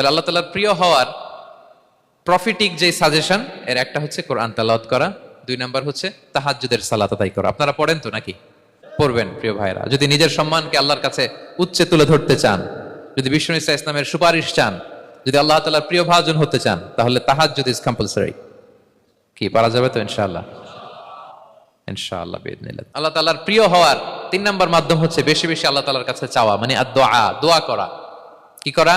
তাহলে আল্লাহ তালার প্রিয় হওয়ার প্রফিটিক যে সাজেশন এর একটা হচ্ছে কোরআন তালাওয়াত করা, দুই নাম্বার হচ্ছে তাহাজ্জুদের সালাত আদায় করা। আপনারা পড়েন তো নাকি? পড়বেন, প্রিয় ভাইরা যদি নিজের সম্মানকে আল্লাহর কাছে উচ্চে তুলে ধরতে চান, যদি বিষ্ণু ইসা ইসলামের সুপারিশ চান, যদি আল্লাহ তালার প্রিয় ভাজন হতে চান, তাহলে তাহাজ্জুদ ইজ কম্পালসারি কি, পারা যাবে তো ইনশাআল্লাহ? ইনশাআল্লাহ বেদনিল্লাহ আল্লাহ তাআলার প্রিয় হওয়ার তিন নাম্বার মাধ্যম হচ্ছে বেশি বেশি আল্লাহ তাআলার কাছে চাওয়া মানে আর দোয়া দোয়া করা। কি করা?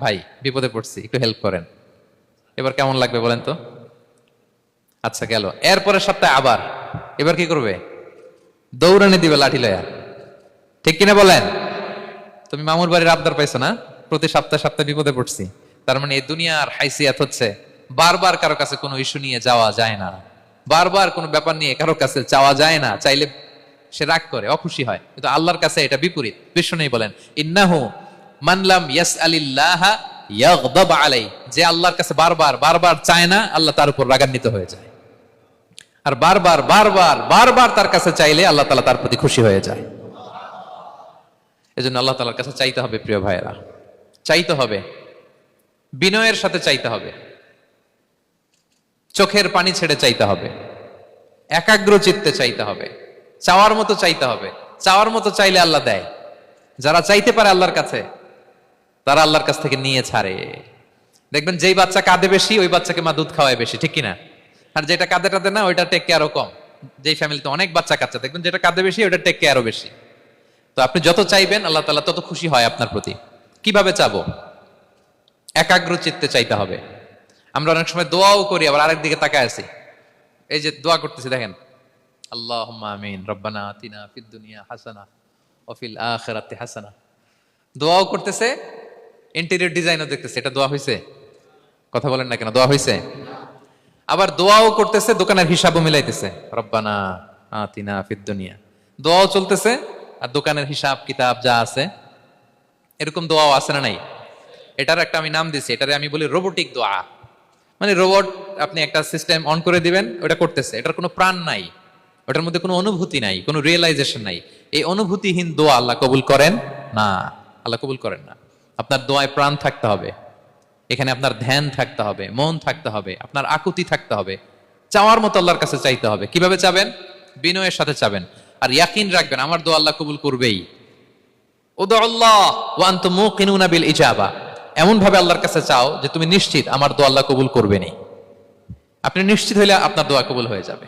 ভাই, বিপদে পড়ছি, একটু হেল্প করেন। এবার কেমন লাগবে বলেন তো? আচ্ছা গেল। এরপরের সপ্তাহে আবার। এবার কি করবে? দৌড়ানি দিবে লাঠি লয়া। ঠিক কিনা বলেন? তুমি মামুর বাড়ির আবদার পাইছো না? প্রতি সপ্তাহে সপ্তাহে বিপদে পড়ছি। তার মানে এই দুনিয়ার হাইসিয়াত হচ্ছে, বারবার কারও কাছে কোনো ইস্যু নিয়ে যাওয়া যায় না। বারবার কোনো ব্যাপার নিয়ে কারও কাছে চাওয়া যায় না। চাইলে সে রাগ করে, অখুশি হয়। কিন্তু আল্লাহর কাছে এটা বিপরীত। বিশ্ব নেই বলেন, ইন্নাহু মানলাম ইয়াস আলিল্লাহ ইয়াগদাব আলাই। যে আল্লাহর কাছে বারবার বারবার চায় না, আল্লাহ তার উপর রাগান্বিত হয়ে যায়। আর বারবার বারবার বারবার তার কাছে চাইলে আল্লাহ তার প্রতি খুশি হয়ে যায়। এজন্য আল্লাহ কাছে চাইতে হবে, প্রিয় চাইতে হবে। বিনয়ের সাথে চাইতে হবে। চোখের পানি ছেড়ে চাইতে হবে। একাগ্র চিত্তে চাইতে হবে। চাওয়ার মতো চাইতে হবে। চাওয়ার মতো চাইলে আল্লাহ দেয়। যারা চাইতে পারে আল্লাহর কাছে তারা আল্লাহর কাছ থেকে নিয়ে ছাড়ে। দেখবেন যেই বাচ্চা কাঁদে বেশি, ওই বাচ্চাকে মা দুধ খাওয়ায় বেশি, ঠিক কিনা? আর যেটা কাঁদে টাদে না, ওইটা টেক কেয়ারও কম। যেই ফ্যামিলিতে অনেক বাচ্চা কাচ্চা দেখবেন যেটা কাঁদে বেশি, ওইটা টেক কেয়ারও বেশি। তো আপনি যত চাইবেন, আল্লাহ তালা তত খুশি হয় আপনার প্রতি। কীভাবে চাবো? একাগ্র চিত্তে চাইতে হবে। আমরা অনেক সময় দোয়াও করি, আবার আরেক দিকে তাকায় আছি। এই যে দোয়া করতেছি, দেখেন। আল্লাহ আমিন, রব্বানা আতিনা ফিদ দুনিয়া হাসানা অফিল আখেরাতে হাসানা। দোয়াও করতেছে ইন্টেরিয়র ডিজাইনও দেখতেছে, এটা দোয়া হয়েছে কথা বলেন না কেন, দোয়া হয়েছে আবার দোয়াও করতেছে, দোকানের হিসাবও মিলাইতেছে। রব্বানা আতিনা ফিদ দুনিয়া। দোয়াও চলতেছে, আর দোকানের হিসাব, কিতাব যা আছে, এরকম দোয়াও আছে না নাই? এটার একটা আমি নাম দিছি, এটারে আমি বলি রোবোটিক দোয়া। মানে রোবট আপনি একটা সিস্টেম অন করে দিবেন, ওটা করতেছে। এটার কোনো প্রাণ নাই, ওটার মধ্যে কোনো অনুভূতি নাই, কোনো রিয়েলাইজেশন নাই। এই অনুভূতিহীন দোয়া আল্লাহ কবুল করেন? না, আল্লাহ কবুল করেন না। আপনার দোয়ায় প্রাণ থাকতে হবে। এখানে আপনার ধ্যান থাকতে হবে, মন থাকতে হবে, আপনার আকুতি থাকতে হবে, চাওয়ার মতো আল্লাহর কাছে চাইতে হবে। কীভাবে চাবেন? বিনয়ের সাথে চাবেন। আর ইয়াকিন রাখবেন, আমার দোয়া আল্লাহ কবুল করবেই। বিল ইজাবা। এমন ভাবে আল্লাহর কাছে চাও যে তুমি নিশ্চিত আমার দোয়া আল্লাহ কবুল করবেনই। আপনি নিশ্চিত হইলে আপনার দোয়া কবুল হয়ে যাবে।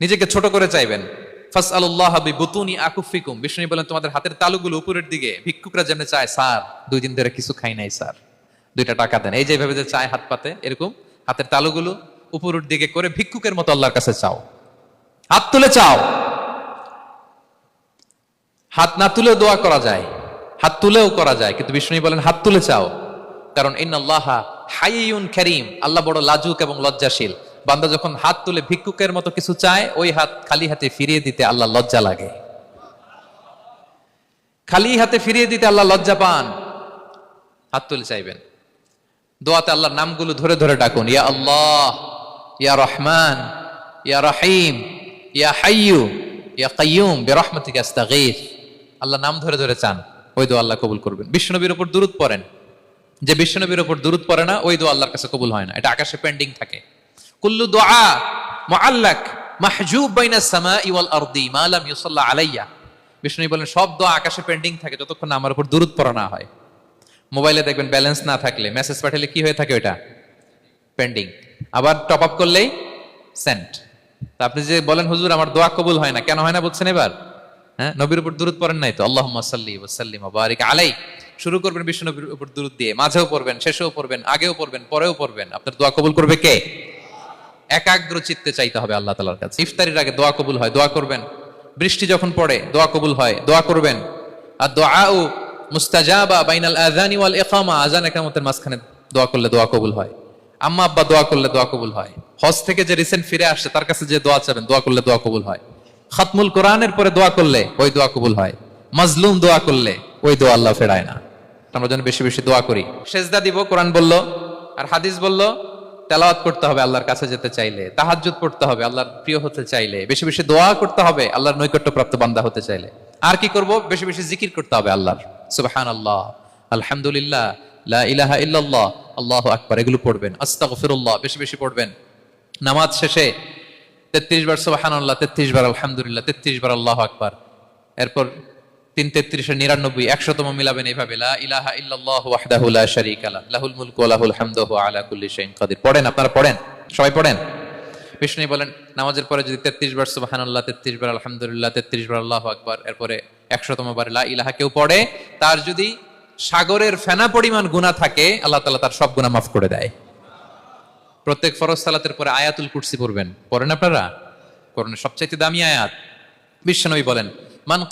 নিজেকে ছোট করে চাইবেন। বিষ্ণু বলেন, তোমাদের হাতের তালুগুলো উপরের দিকে, ভিক্ষুকরা যেমন চায়, স্যার, দুই দিন ধরে কিছু খাই নাই, স্যার। দুইটা টাকা দেন। এই যে চায় হাত পাতে, এরকম হাতের তালুগুলো উপরের দিকে করে ভিক্ষুকের মতো আল্লাহর কাছে চাও। হাত তুলে চাও। হাত না তুলেও দোয়া করা যায়, হাত তুলেও করা যায়, কিন্তু বিষ্ণু বলেন, হাত তুলে চাও। কারণ ইন আল্লাহ হাইউন করিম, আল্লাহ বড় লাজুক এবং লজ্জাশীল। বান্দা যখন হাত তুলে ভিক্ষুকের মতো কিছু চায়, ওই হাত খালি হাতে ফিরিয়ে দিতে আল্লাহ লজ্জা লাগে। খালি হাতে ফিরিয়ে দিতে আল্লাহ লজ্জা পান। হাত তুলে চাইবেন। দোয়াতে আল্লাহর নামগুলো ধরে ধরে ডাকুন, ইয়া আল্লাহ, ইয়া রহমান, ইয়া রহিম, ইয়া হাইয়ু, ইয়া কাইয়ুম, বেরহমাতিকা আস্তাগীথ আল্লাহ নাম ধরে ধরে চান, ওই দোয়া আল্লাহ কবুল করবেন। বিশ্বনবীর উপর দুরুদ পড়েন। যে বিশ্বনবীর উপর দুরুদ পড়ে না, ওই দোয়া আল্লাহর কাছে কবুল হয় না। এটা আকাশে পেন্ডিং থাকে। কুল্লু দোয়া মুআল্লাক মাহজুব বাইনা সামাই ওয়াল আরদি মা লাম ইউসাল্লা আলাইয়া। বিষ্ণু বলেন, সব দোয়া আকাশে পেন্ডিং থাকে যতক্ষণ আমার উপর দুরুদ পড়া না হয়। মোবাইলে দেখবেন ব্যালেন্স না থাকলে মেসেজ পাঠালে কি হয়ে থাকে ওটা পেন্ডিং আবার টপ আপ করলেই সেন্ট তা আপনি যে বলেন, হুজুর, আমার দোয়া কবুল হয় না। কেন হয় না বলছেন এবার? হ্যাঁ? নবীর উপর দূরত পড়েন নাই তো? আল্লাহ সাল্লি ওসাল্লিম বারিক আলাই শুরু করবেন বিশ্ব নবীর উপর দূরত দিয়ে, মাঝেও পড়বেন, শেষেও পড়বেন, আগেও পড়বেন, পরেও পড়বেন। আপনার দোয়া কবুল করবে কে? একাগ্র চিত্তে চাইতে হবে আল্লাহ তালার কাছে। ইফতারির আগে দোয়া কবুল হয়, দোয়া করবেন। বৃষ্টি যখন পড়ে, দোয়া কবুল হয়, দোয়া করবেন। আর দোয়া ও মুস্তাজাবা বাইনাল আজানি ওয়াল ইকামা আজান একামতের মাঝখানে দোয়া করলে দোয়া কবুল হয়। আম্মা আব্বা দোয়া করলে দোয়া কবুল হয়। হজ থেকে যে রিসেন্ট ফিরে আসছে তার কাছে যে দোয়া চাবেন, দোয়া করলে দোয়া কবুল হয়। খাতমুল কোরআনের পরে দোয়া করলে, ওই দোয়া কবুল হয়। মাজলুম দোয়া করলে, ওই দোয়া আল্লাহ ফেরায় না। আমরা যেন বেশি বেশি দোয়া করি। সেজদা দিব, কোরআন বলল, আর হাদিস বলল তেলাওয়াত করতে হবে আল্লাহর কাছে যেতে চাইলে, তাহাজ্জুদ পড়তে হবে আল্লাহর প্রিয় হতে চাইলে, বেশি বেশি দোয়া করতে হবে আল্লাহর নৈকট্যপ্রাপ্ত বান্দা হতে চাইলে। আর কি করব? বেশি বেশি জিকির করতে হবে আল্লাহর। সুবহানাল্লাহ। আলহামদুলিল্লাহ। লা ইলাহা ইল্লাল্লাহ। আল্লাহু আকবার। এগুলো পড়বেন। আস্তাগফিরুল্লাহ। বেশি বেশি পড়বেন। নামাজ শেষে তেত্রিশ বার সুবহানাল্লাহ, তেত্রিশ বার আলহামদুলিল্লাহ, তেত্রিশ বার আল্লাহ আকবার। এরপর তিন তেত্রিশের নিরানব্বই, একশতম মিলাবেন এইভাবে পড়েন, আপনারা পড়েন? সবাই পড়েন? বিষ্ণু বলেন, নামাজের পরে যদি তেত্রিশ বার সুবহানাল্লাহ, তেত্রিশ বার আলহামদুলিল্লাহ, তেত্রিশ বার আল্লাহু আকবার, এরপরে একশতম বার লা ইলাহা কেউ পড়ে, তার যদি সাগরের ফেনা পরিমাণ গুনাহ থাকে, আল্লাহ তাআলা তার সব গুনাহ মাফ করে দেয়। প্রত্যেক ফরজ সালাতের পরে আয়াতুল কুর্সি পড়বেন। পড়েন আপনারা? কোরআনের সবচাইতে দামি আয়াত। বিশ্বনবী বলেন মান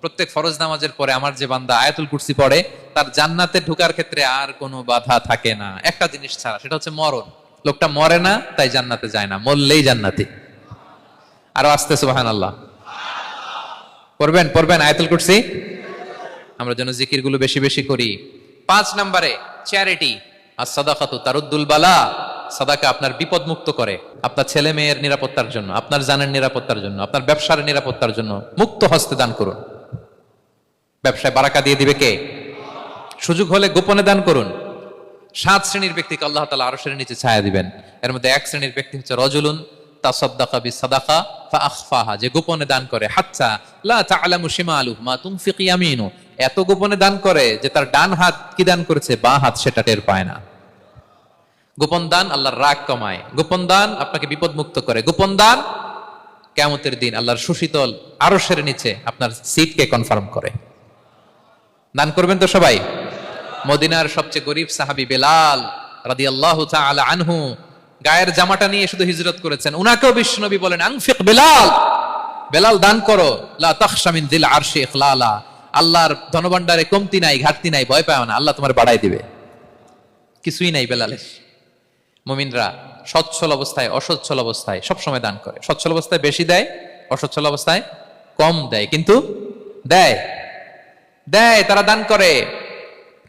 প্রত্যেক ফরজ নামাজের পরে আমার যে বান্দা আয়াতুল কুরসি পড়ে, তার জান্নাতে ক্ষেত্রে আর কোনো বাধা থাকে না। একটা জিনিস ছাড়া, সেটা হচ্ছে মরণ। লোকটা মরে না, তাই জান্নাতে যায় না, মরলেই জান্নাতি। আরও আসতে সুবহানাল্লাহ। পড়বেন পড়বেন আয়াতুল কুরসি? আমরা যেন জিকিরগুলো বেশি বেশি করি। পাঁচ নম্বরে চ্যারিটি আর সাদাকাতু তারুদ্দুল বালা। সাদাকা আপনার বিপদ মুক্ত করে আপনার ছেলে মেয়ের নিরাপত্তার জন্য, আপনার জানের নিরাপত্তার জন্য, আপনার ব্যবসার নিরাপত্তার জন্য মুক্ত হস্তে দান করুন। ব্যবসায় বারাকা দিয়ে দিবে কে? সুযোগ হলে গোপনে দান করুন। সাত শ্রেণির ব্যক্তিকে আল্লাহ তালা আরও শ্রেণির নিচে ছায়া দিবেন। এর মধ্যে এক শ্রেণির ব্যক্তি হচ্ছে রজুলুন তাসাদ্দাকা বি সাদাকা ফাআখফাহা যে গোপনে দান করে। হাত্তা লা তা'লামু শিমালুহু, মা তুনফিকু ইয়ামিনু এত গোপনে দান করে যে তার ডান হাত কি দান করেছে? বা হাত সেটা টের পায় না। গোপন দান আল্লাহর রাগ কমায়। গোপন দান আপনাকে বিপদ মুক্ত করে। গোপন দান কেমতের দিন আল্লাহর সুশীতল আরশের নিচে আপনার সিটকে কনফার্ম করে। দান করবেন তো সবাই? মদিনার সবচেয়ে গরিব সাহাবি বেলাল রাদিয়াল্লাহু তাআলা আনহু গায়ের জামাটা নিয়ে শুধু হিজরত করেছেন। উনাকেও বিশ্বনবী বলেন, আনফিক বেলাল বেলাল দান করো। লা তাখশা মিন দিল আরশি ইখলালা। আল্লাহর ধনভাণ্ডারে কমতি নাই, ঘাটতি নাই, ভয় পাও না। আল্লাহ তোমার বাড়াই দিবে। কিছুই নাই বেলালের। মুমিনরা সচ্ছল অবস্থায়, অসচ্ছল অবস্থায় সবসময় দান করে। সচ্ছল অবস্থায় বেশি দেয়, অসচ্ছল অবস্থায় কম দেয়, কিন্তু দেয়। দেয়, তারা দান করে।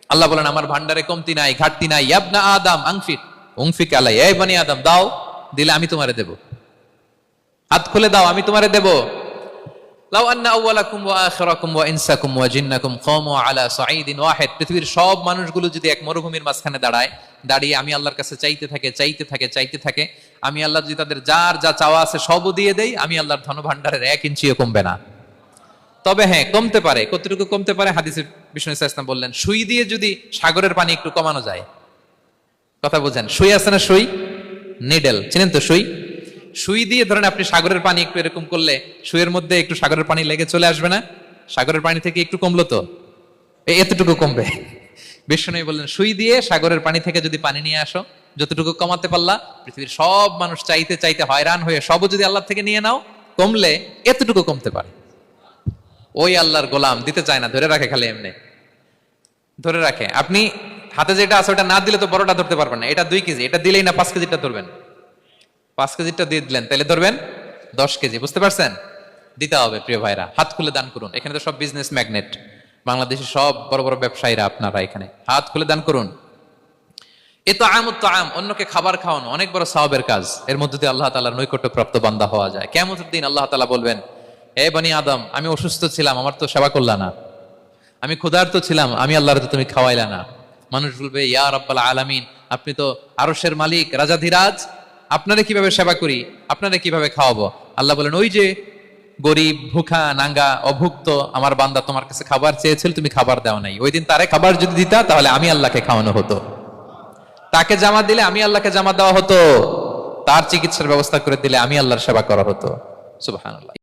আল্লাহ বলেন, আমার ভান্ডারে কমতি নাই, ঘাটতি নাই। ইয়াবনা আদম, আংফিক, উংফিক আলাই। এই বানি আদম, দাও, দিলে আমি তোমারে দেব। হাত খুলে দাও, আমি তোমারে দেব। লাউ আন্না আউওয়ালাকুম ওয়া আখিরাকুম ওয়া ইনসাকুম ওয়া জিন্নাকুম কামু আলা সাঈদিন ওয়াহিদ। পৃথিবীর সব মানুষগুলো যদি এক মরুভূমির মাঝখানে দাঁড়ায়, দাঁড়িয়ে আমি আল্লাহর কাছে চাইতে থাকে চাইতে থাকে চাইতে থাকে, আমি আল্লাহ যদি তাদের যার যা চাওয়া আছে সবও দিয়ে দেই, আমি আল্লাহর ধন ভান্ডারের এক ইঞ্চিও কমবে না। তবে হ্যাঁ কমতে পারে, কতটুকু কমতে পারে হাদিসের বিষ্ণু ইসলাম বললেন, সুই দিয়ে যদি সাগরের পানি একটু কমানো যায়। কথা বুঝেন, সুই আছে না সুই? নিডেল। চিনেন তো সুই? সুই দিয়ে ধরেন আপনি সাগরের পানি একটু এরকম করলে, সুইয়ের মধ্যে একটু সাগরের পানি লেগে চলে আসবে না? সাগরের পানি থেকে একটু কমলো তো? এতটুকু কমবে। বিষ্ণু বললেন, সুই দিয়ে সাগরের পানি থেকে যদি পানি নিয়ে আসো, যতটুকু কমাতে পারলা, পৃথিবীর সব মানুষ চাইতে চাইতে হয়রান হয়ে সবও যদি আল্লাহ থেকে নিয়ে নাও, কমলে এতটুকু কমতে পারে। ওই আল্লাহর গোলাম, দিতে চায় না, ধরে রাখে খালি এমনি। ধরে রাখে। আপনি হাতে যেটা আছে ওটা না দিলে তো বড়টা ধরতে পারবেন না। এটা দুই কেজি, এটা দিলেই না পাঁচ কেজিটা ধরবেন। পাঁচ কেজিটা দিয়ে দিলেন তাহলে ধরবেন দশ কেজি, বুঝতে পারছেন? দিতে হবে প্রিয় ভাইরা, হাত খুলে দান করুন। এখানে তো সব বিজনেস ম্যাগনেট বাংলাদেশের সব বড় বড় ব্যবসায়ীরা আপনারা এখানে। হাত খুলে দান করুন। এ তো আম তো আম অন্যকে খাবার খাওয়ানো, অনেক বড় সাহাবের কাজ। এর মধ্যে দিয়ে আল্লাহ তালার নৈকট্য প্রাপ্ত বান্দা হওয়া যায়। কেমন দিন আল্লাহ তালা বলবেন এ বনি আদম, আমি অসুস্থ ছিলাম, আমার তো সেবা করলা না। আমি ক্ষুধার্ত ছিলাম, আমি আল্লাহর তো তুমি খাওয়াইলা না। মানুষ বলবে, ইয়া রব্বাল আলামিন, আপনি তো আরসের মালিক রাজাধিরাজ আপনারে কীভাবে সেবা করি? আপনারা কীভাবে খাওয়াবো? আল্লাহ বলেন, ওই যে গরিব, ভুখা, নাঙ্গা, অভুক্ত, আমার বান্দা তোমার কাছে খাবার চেয়েছিল, তুমি খাবার দাও নাই। ওই দিন তারে খাবার যদি দিতা, তাহলে আমি আল্লাহকে খাওয়ানো হতো। তাকে জামা দিলে আমি আল্লাহকে জামা দেওয়া হতো। তার চিকিৎসার ব্যবস্থা করে দিলে আমি আল্লাহর সেবা করা হতো। সুবহানাল্লাহ।